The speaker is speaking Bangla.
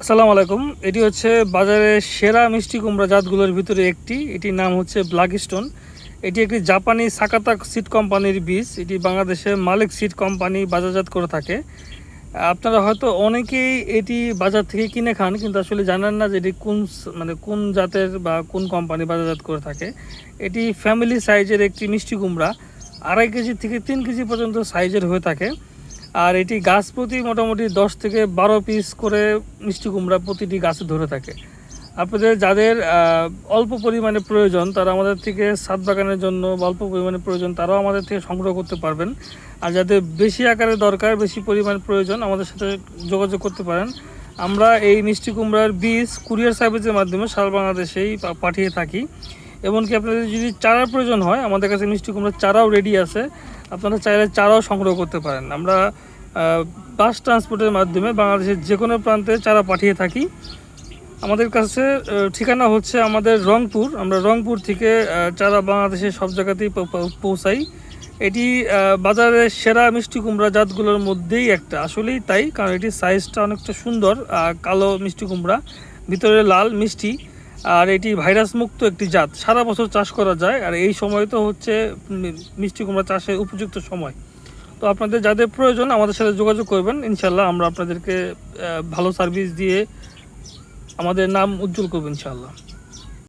আসসালামু আলাইকুম। এটি হচ্ছে বাজারে সেরা মিষ্টি কুমড়া জাতগুলোর ভিতরে একটি। এটির নাম হচ্ছে ব্ল্যাক স্টোন এটি একটি জাপানি সাকাতা সিড কোম্পানির বীজ। এটি বাংলাদেশে মালিক সিড কোম্পানি বাজারজাত করে থাকে। আপনারা হয়তো অনেকেই এটি বাজার থেকে কিনে খান, কিন্তু আসলে জানেন না যে এটি কোন মানে কোন জাতের বা কোন কোম্পানি বাজারজাত করে থাকে। এটি ফ্যামিলি সাইজের একটি মিষ্টি কুমড়া। আড়াই কেজি থেকে তিন কেজি পর্যন্ত সাইজের হয়ে থাকে। আর এটি গাছ প্রতি মোটামুটি দশ থেকে বারো পিস করে মিষ্টি কুমড়া প্রতিটি গাছে ধরে থাকে। আপনাদের যাদের অল্প পরিমাণে প্রয়োজন, তারা আমাদের থেকে সাত বাগানের জন্য অল্প পরিমাণে প্রয়োজন, তারাও আমাদের থেকে সংগ্রহ করতে পারবেন। আর যাদের বেশি আকারে দরকার, বেশি পরিমাণ প্রয়োজন, আমাদের সাথে যোগাযোগ করতে পারেন। আমরা এই মিষ্টি কুমড়ার বীজ কুরিয়ার সার্ভিসের মাধ্যমে সারা বাংলাদেশেই পাঠিয়ে থাকি। এমনকি আপনাদের যদি চারার প্রয়োজন হয় আমাদের কাছে মিষ্টি কুমড়ার চারাও রেডি আছে। আপনারা চাইলে চারাও সংগ্রহ করতে পারেন। আমরা বাস ট্রান্সপোর্টের মাধ্যমে বাংলাদেশের যে কোনো প্রান্তে চারা পাঠিয়ে থাকি। আমাদের কাছে ঠিকানা হচ্ছে আমাদের রংপুর। আমরা রংপুর থেকে চারা বাংলাদেশের সব জায়গাতেই পৌঁছাই। এটি আহ, বাজারের সেরা মিষ্টি কুমড়া জাতগুলোর মধ্যেই একটা। আসলেই তাই কারণ এটির সাইজটা অনেকটা সুন্দর কালো মিষ্টি কুমড়া। ভিতরে লাল মিষ্টি। আর এটি ভাইরাস মুক্ত একটি জাত। সারা বছর চাষ করা যায়, আর এই সময় তো হচ্ছে মিষ্টি কুমড়া চাষে উপযুক্ত সময়। তো আপনাদের যাদের প্রয়োজন, আমাদের সাথে যোগাযোগ করবেন। ইনশাল্লাহ আমরা আপনাদেরকে ভালো সার্ভিস দিয়ে আমাদের নাম উজ্জ্বল করব ইনশাল্লাহ